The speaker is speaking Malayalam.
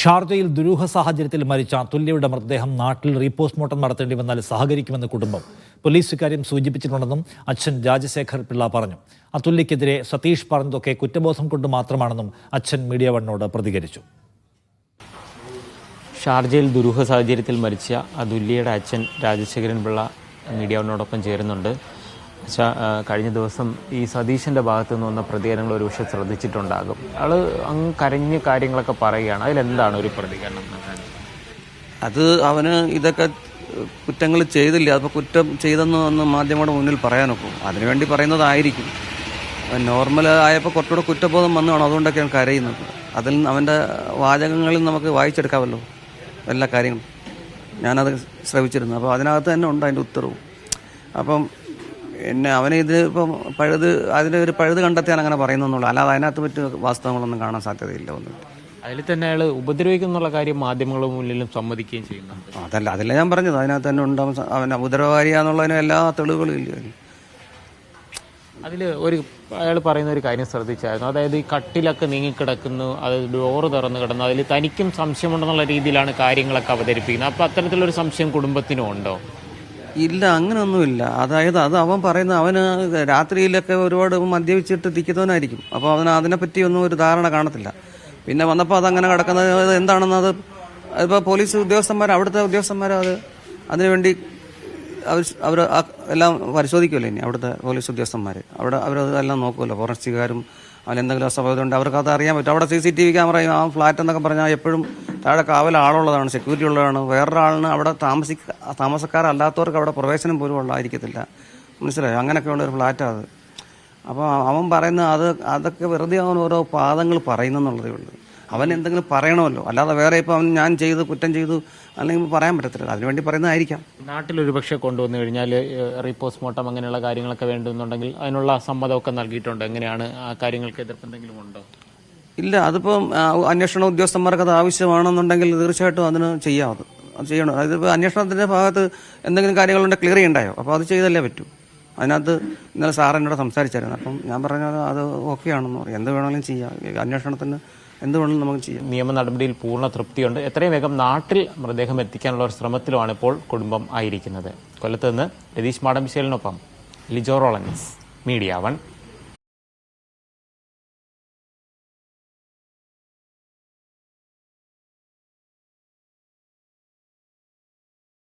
ഷാർജയിൽ ദുരൂഹ സാഹചര്യത്തിൽ മരിച്ച തുല്യയുടെ മൃതദേഹം നാട്ടിൽ റീപോസ്റ്റ്മോർട്ടം നടത്തേണ്ടി വന്നാൽ സഹകരിക്കുമെന്ന് കുടുംബം പോലീസ് ഇക്കാര്യം സൂചിപ്പിച്ചിട്ടുണ്ടെന്നും അച്ഛൻ രാജശേഖർ പിള്ള പറഞ്ഞു. അതുല്യക്കെതിരെ സതീഷ് പറഞ്ഞതൊക്കെ കുറ്റബോധം കൊണ്ട് മാത്രമാണെന്നും അച്ഛൻ മീഡിയ വണ്ണോട് പ്രതികരിച്ചു. ഷാർജയിൽ ദുരൂഹ സാഹചര്യത്തിൽ മരിച്ച അതുല്യയുടെ അച്ഛൻ രാജശേഖരൻ പിള്ള മീഡിയ വണ്ണോടൊപ്പം ചേരുന്നുണ്ട്. കഴിഞ്ഞ ദിവസം ഈ സതീശന്റെ ഭാഗത്തു നിന്ന് വന്ന പ്രതികരണങ്ങൾ ഒരു പക്ഷേ ശ്രദ്ധിച്ചിട്ടുണ്ടാകും. ആൾ അങ്ങ് കരഞ്ഞ് കാര്യങ്ങളൊക്കെ പറയുകയാണ്. അതിലെന്താണ് ഒരു പ്രതികരണം? അത് അവന് ഇതൊക്കെ കുറ്റങ്ങൾ ചെയ്തില്ല. അപ്പോൾ കുറ്റം ചെയ്തെന്ന് ഒന്ന് മാധ്യമങ്ങളുടെ മുന്നിൽ പറയാനൊക്കും. അതിനുവേണ്ടി പറയുന്നതായിരിക്കും. നോർമൽ ആയപ്പോൾ കുറച്ചുകൂടെ കുറ്റബോധം വന്നതാണ്. അതുകൊണ്ടൊക്കെ അതുകൊണ്ടൊക്കെയാണ് കരയുന്നത്. അതിൽ അവന്റെ വാചകങ്ങളിൽ നമുക്ക് വായിച്ചെടുക്കാമല്ലോ. എല്ലാ കാര്യങ്ങളും. ഞാനത് ശ്രമിച്ചിരുന്നു അപ്പോൾ അതിനകത്ത് തന്നെ ഉണ്ട് അതിന്റെ ഉത്തരവും. അപ്പം എന്നെ അവനെ ഇത് ഇപ്പം പഴുത് അതിന്റെ ഒരു പഴുത് കണ്ടെത്തിയാൽ അങ്ങനെ പറയുന്നുള്ളൂ അല്ലാതെ അതിനകത്ത് മറ്റ് വാസ്തവങ്ങളൊന്നും കാണാൻ സാധ്യതയില്ല ഒന്നും അതിൽ തന്നെ അയാൾ ഉപദ്രവിക്കുന്നുള്ള കാര്യം മാധ്യമങ്ങളുടെ മുന്നിലും സമ്മതിക്കുകയും ചെയ്യുന്നു അതല്ല അതല്ല ഞാൻ പറഞ്ഞത്. അതിനകത്ത് തന്നെ ഉണ്ടാവും അവൻ ഉപദ്രവകാരിയാന്നുള്ളതിന് എല്ലാ തെളിവുകളും ഇല്ല. അതിൽ ഒരു അയാൾ പറയുന്ന ഒരു കാര്യം ശ്രദ്ധിച്ചായിരുന്നു. അതായത് ഈ കട്ടിലൊക്കെ നീങ്ങിക്കിടക്കുന്നു അത് ഡോറ് തുറന്ന് കിടന്നു അതിൽ തനിക്കും സംശയമുണ്ടെന്നുള്ള രീതിയിലാണ് കാര്യങ്ങളൊക്കെ അവതരിപ്പിക്കുന്നത്. അപ്പോൾ അത്തരത്തിലൊരു സംശയം കുടുംബത്തിനും ഉണ്ടോ? ഇല്ല അങ്ങനൊന്നുമില്ല. അതായത് അത് അവൻ പറയുന്ന അവന് രാത്രിയിലൊക്കെ ഒരുപാട് മദ്യപിച്ചിട്ട് തിക്കുന്നവനായിരിക്കും അപ്പോൾ അവന് അതിനെപ്പറ്റി ഒന്നും ഒരു ധാരണ കാണത്തില്ല. പിന്നെ വന്നപ്പോൾ അതങ്ങനെ കിടക്കുന്നത് എന്താണെന്നത്? ഇപ്പോൾ പോലീസ് ഉദ്യോഗസ്ഥന്മാർ അവിടുത്തെ ഉദ്യോഗസ്ഥന്മാർ അത്? അതിനുവേണ്ടി അവർ അവർ എല്ലാം പരിശോധിക്കുമല്ലോ ഇനി അവിടുത്തെ പോലീസ് ഉദ്യോഗസ്ഥന്മാർ അവിടെ അവരതെല്ലാം നോക്കുമല്ലോ. ഫോറൻസിക്കാരും അതിലെന്തെങ്കിലും ഉണ്ട്. അവർക്ക് അത് അറിയാൻ പറ്റും. അവിടെ സി സി ടി വി ക്യാമറയും ആ ഫ്ലാറ്റ് എന്നൊക്കെ പറഞ്ഞാൽ എപ്പോഴും താഴെ കാവൽ ആളുള്ളതാണ്. സെക്യൂരിറ്റി ഉള്ളതാണ്. വേറൊരാളിന് അവിടെ താമസിക്ക താമസക്കാരല്ലാത്തവർക്ക് അവിടെ പ്രവേശനം പോലും ഉള്ളതായിരിക്കത്തില്ല. മനസ്സിലായോ? അങ്ങനെയൊക്കെയുള്ള ഒരു ഫ്ലാറ്റാണ് അത്. അപ്പോൾ അവൻ പറയുന്ന അത് അതൊക്കെ വെറുതെ അവൻ ഓരോ പാദങ്ങൾ പറയുന്നെന്നുള്ളതേ ഉള്ളൂ. അവൻ എന്തെങ്കിലും പറയണമല്ലോ. അല്ലാതെ വേറെ ഇപ്പോൾ അവൻ ഞാൻ ചെയ്തു കുറ്റം ചെയ്തു അല്ലെങ്കിൽ പറയാൻ പറ്റത്തില്ല അതിനുവേണ്ടി പറയുന്നതായിരിക്കാം. നാട്ടിൽ ഒരു പക്ഷേ കൊണ്ടുവന്നു കഴിഞ്ഞാൽ റീപോസ്റ്റ്മോർട്ടം അങ്ങനെയുള്ള കാര്യങ്ങളൊക്കെ വേണ്ടുന്നുണ്ടെങ്കിൽ അതിനുള്ള സമ്മതമൊക്കെ നൽകിയിട്ടുണ്ട്. എങ്ങനെയാണ് ആ കാര്യങ്ങൾക്ക് എതിർപ്പ് എന്തെങ്കിലും ഉണ്ടോ? ഇല്ല അതിപ്പം അന്വേഷണ ഉദ്യോഗസ്ഥന്മാർക്ക് അത് ആവശ്യമാണെന്നുണ്ടെങ്കിൽ തീർച്ചയായിട്ടും അതിന് ചെയ്യാം അത്. അത് ചെയ്യണം. അതായത് ഇപ്പോൾ അന്വേഷണത്തിന്റെ ഭാഗത്ത് എന്തെങ്കിലും കാര്യങ്ങളുണ്ടെങ്കിൽ ക്ലിയർ ചെയ്യണ്ടായോ? അപ്പോൾ അത് ചെയ്തല്ലേ പറ്റൂ. അതിനകത്ത് ഇന്നലെ സാർ എന്നോട് സംസാരിച്ചായിരുന്നു. അപ്പം ഞാൻ പറഞ്ഞത് അത് ഓക്കെ ആണെന്ന് പറയും എന്ത് വേണമെങ്കിലും ചെയ്യാം. അന്വേഷണത്തിന് എന്ത് വേണമെങ്കിലും നമുക്ക് ചെയ്യാം. നിയമ നടപടിയിൽ പൂർണ തൃപ്തിയുണ്ട്. എത്രയും വേഗം നാട്ടിൽ മൃതദേഹം എത്തിക്കാനുള്ള ഒരു ശ്രമത്തിലുമാണ് ഇപ്പോൾ കുടുംബം ആയിരിക്കുന്നത്. കൊല്ലത്ത് നിന്ന് രതീഷ് മാടമ്പിശേലിനൊപ്പം ലിജോ റോളൻസ് മീഡിയ വൺ.